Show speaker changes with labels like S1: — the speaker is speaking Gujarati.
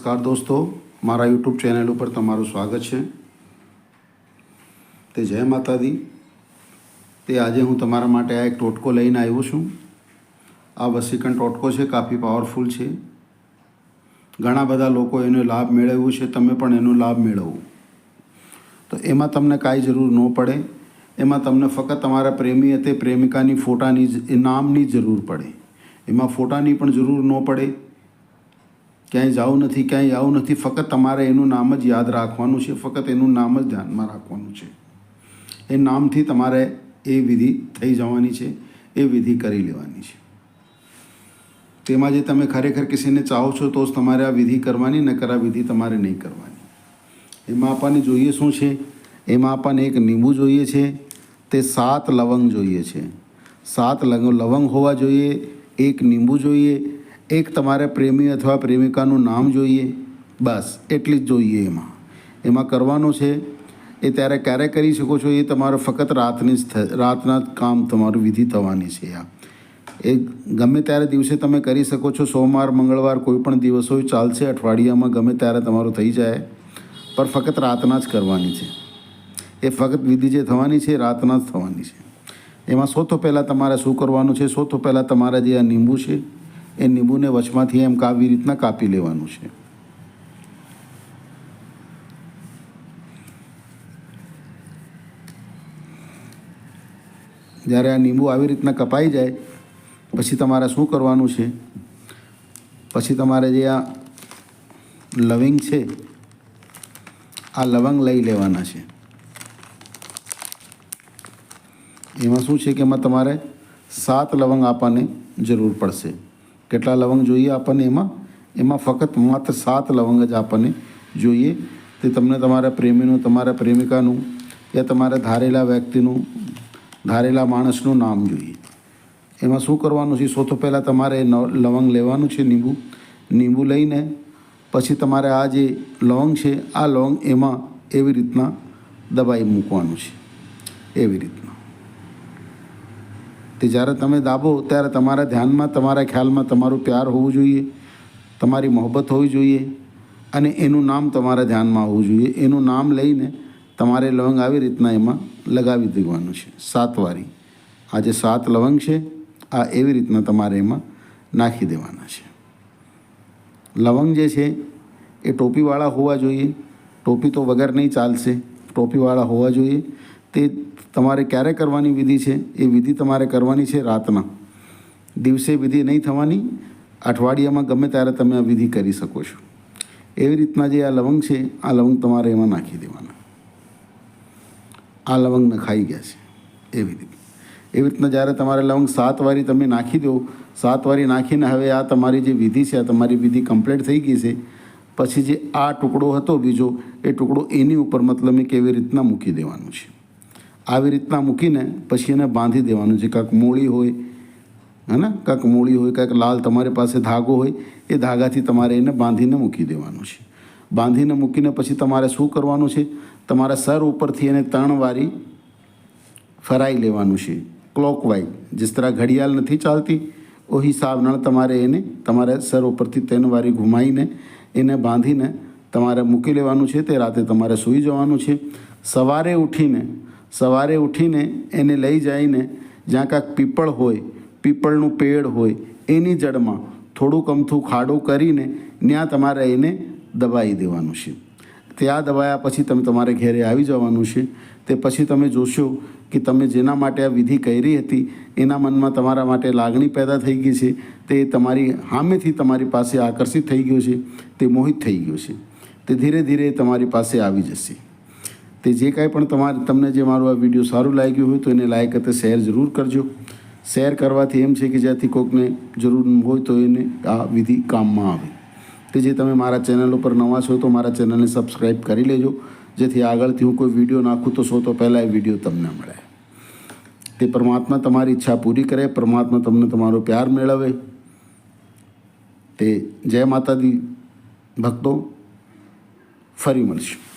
S1: નમસ્કાર દોસ્તો, મારા યુટ્યુબ ચેનલ ઉપર તમારું સ્વાગત છે. તે જય માતાદી તે આજે હું તમારા માટે આ એક ટોટકો લઈને આવ્યો છું. આ વસીકણ ટોટકો છે, કાફી પાવરફુલ છે. ઘણા બધા લોકો એનો લાભ મેળવ્યું છે, તમે પણ એનો લાભ મેળવો. તો એમાં તમને કાંઈ જરૂર ન પડે. એમાં તમને ફક્ત તમારા પ્રેમી તે પ્રેમિકાની ફોટાની નામની જરૂર પડે. એમાં ફોટાની પણ જરૂર ન પડે. ક્યાંય જવું નથી, ક્યાંય આવું નથી, ફક્ત તમારે એનું નામ જ યાદ રાખવાનું છે, ફક્ત એનું નામ જ ધ્યાનમાં રાખવાનું છે. એ નામથી તમારે એ વિધિ થઈ જવાની છે, એ વિધિ કરી લેવાની છે. તેમાં જે તમે ખરેખર કિસીને ચાહો છો, તો જ તમારે આ વિધિ કરવાની, નકર આ વિધિ તમારે નહીં કરવાની. એમાં આપણને જોઈએ શું છે? એમાં આપણને એક લીંબુ જોઈએ છે, તે સાત લવંગ જોઈએ છે. સાત લવંગ લવંગ હોવા જોઈએ, એક લીંબુ જોઈએ એક તમારે પ્રેમી અથવા પ્રેમિકાનું નામ જોઈએ, બસ એટલી જ જોઈએ એમાં. એમાં કરવાનું છે, એ ત્યારે ક્યારે કરી શકો છો એ તમારે ફક્ત રાતની જ રાતના જ કામ તમારું વિધિ થવાની છે આ. એ ગમે ત્યારે દિવસે તમે કરી શકો છો, સોમવાર, મંગળવાર કોઈ પણ દિવસ હોય, ચાલશે અઠવાડિયામાં ગમે ત્યારે તમારું થઈ જાય, પણ ફક્ત રાતના જ કરવાની છે. એ ફક્ત વિધિ જે થવાની છે રાતના જ થવાની છે. એમાં સૌથી પહેલાં તમારે શું કરવાનું છે સૌથી પહેલાં તમારે જે આ લીંબુ છે એ લીંબુને વચમાંથી એમ કાવી રીતના કાપી લેવાનું છે. જ્યારે આ લીંબુ આવી રીતના કપાઈ જાય, પછી તમારે શું કરવાનું છે? પછી તમારે જે આ લવિંગ છે, આ લવંગ લઈ લેવાના છે. એમાં શું છે કે એમાં તમારે સાત લવંગ આપવાની જરૂર પડશે. કેટલા લવંગ જોઈએ આપણને એમાં? એમાં ફક્ત માત્ર સાત લવંગ જ આપણને જોઈએ. તે તમને તમારા પ્રેમીનું, તમારા પ્રેમિકાનું યા તમારા ધારેલા વ્યક્તિનું, ધારેલા માણસનું નામ જોઈએ. એમાં શું કરવાનું છે? સૌથી પહેલાં તમારે લવંગ લેવાનું છે લીંબુ લીંબુ લઈને પછી તમારે આ જે લવંગ છે, આ લવંગ એમાં એવી રીતના દબાઈ મૂકવાનું છે. એવી રીતના. તે જ્યારે તમે દાબો, ત્યારે તમારા ધ્યાનમાં, તમારા ખ્યાલમાં તમારું પ્યાર હોવું જોઈએ, તમારી મોહબ્બત હોવી જોઈએ અને એનું નામ તમારા ધ્યાનમાં હોવું જોઈએ. એનું નામ લઈને તમારે લવંગ આવી રીતના એમાં લગાવી દેવાનું છે. સાત વારી. આ જે સાત લવંગ છે. આ એવી રીતના તમારે એમાં નાખી દેવાના છે. લવંગ જે છે, એ ટોપીવાળા હોવા જોઈએ. ટોપી તો વગર નહીં ચાલશે. ટોપીવાળા હોવા જોઈએ. તે તમારે ક્યારે કરવાની વિધિ છે? એ વિધિ તમારે કરવાની છે રાતના. દિવસે વિધિ નહીં થવાની, અઠવાડિયામાં ગમે ત્યારે તમે આ વિધિ કરી શકો છો. એવી રીતના જે આ લવંગ છે, આ લવંગ તમારે એમાં નાખી દેવાના. આ લવંગ નખાઈ ગયા છે. એવી રીતે. એવી રીતના જ્યારે તમારે લવંગ સાત વારી તમે નાખી દો, સાત વારી નાખીને હવે આ તમારી જે વિધિ છે, આ તમારી વિધિ કમ્પ્લીટ થઈ ગઈ છે, પછી જે આ ટુકડો હતો બીજો, એ ટુકડો એની ઉપર મતલબ કેવી રીતના મૂકી દેવાનું છે. આવી રીતના મૂકીને પછી એને બાંધી દેવાનું. છે કાંક મૂળી હોય, હે ને? કાંક મૂળી હોય, કાંઈક લાલ તમારી પાસે ધાગો હોય, એ ધાગાથી તમારે એને બાંધીને મૂકી દેવાનું છે. બાંધીને મૂકીને પછી તમારે શું કરવાનું છે? તમારા સર ઉપરથી એને ત્રણ વારી ફરાઈ લેવાનું છે. ક્લોકવાઇઝ જેસ તરહ ઘડિયાળ નથી ચાલતી ઓ હિસાબના તમારે એને, તમારે સર ઉપરથી ત્રણ વારી ઘુમાઈને એને બાંધીને તમારે મૂકી લેવાનું છે. તે રાતે તમારે સૂઈ જવાનું છે. સવારે ઉઠીને સવારે ઉઠીને એને લઈ જઈને જ્યાં કાંઈક પીપળ હોય, પીપળનું પેડ હોય, એની જડમાં થોડુંક અમથું ખાડું કરીને ત્યાં તમારે એને દબાવી દેવાનું છે. ત્યાં દબાયા પછી તમે તમારે ઘેરે આવી જવાનું છે. તે પછી તમે જોશો કે તમે જેના માટે આ વિધિ કરી હતી, એના મનમાં તમારા માટે લાગણી પેદા થઈ ગઈ છે. તે તમારી સામેથી તમારી પાસે આકર્ષિત થઈ ગયો છે. તે મોહિત થઈ ગયો છે. તે ધીરે ધીરે તમારી પાસે આવી જશે. તે જે કાંઈ પણ તમારે, તમને જે મારું આ વીડિયો સારું લાગ્યું હોય તો એને લાઈક અથવા શેર જરૂર કરજો. શેર કરવાથી એમ છે કે જ્યાંથી કોઈકને જરૂર હોય તો એને આ વિધિ કામમાં આવે. તે જે તમે મારા ચેનલ ઉપર નવા છો તો મારા ચેનલને સબસ્ક્રાઈબ કરી લેજો. જેથી આગળથી હું કોઈ વીડિયો નાખું તો સો તો પહેલાં એ વીડિયો તમને મળે. તે પરમાત્મા તમારી ઈચ્છા પૂરી કરે, પરમાત્મા તમને તમારો પ્યાર મેળવે. તે જય માતાજી, ભક્તો, ફરી મળશું.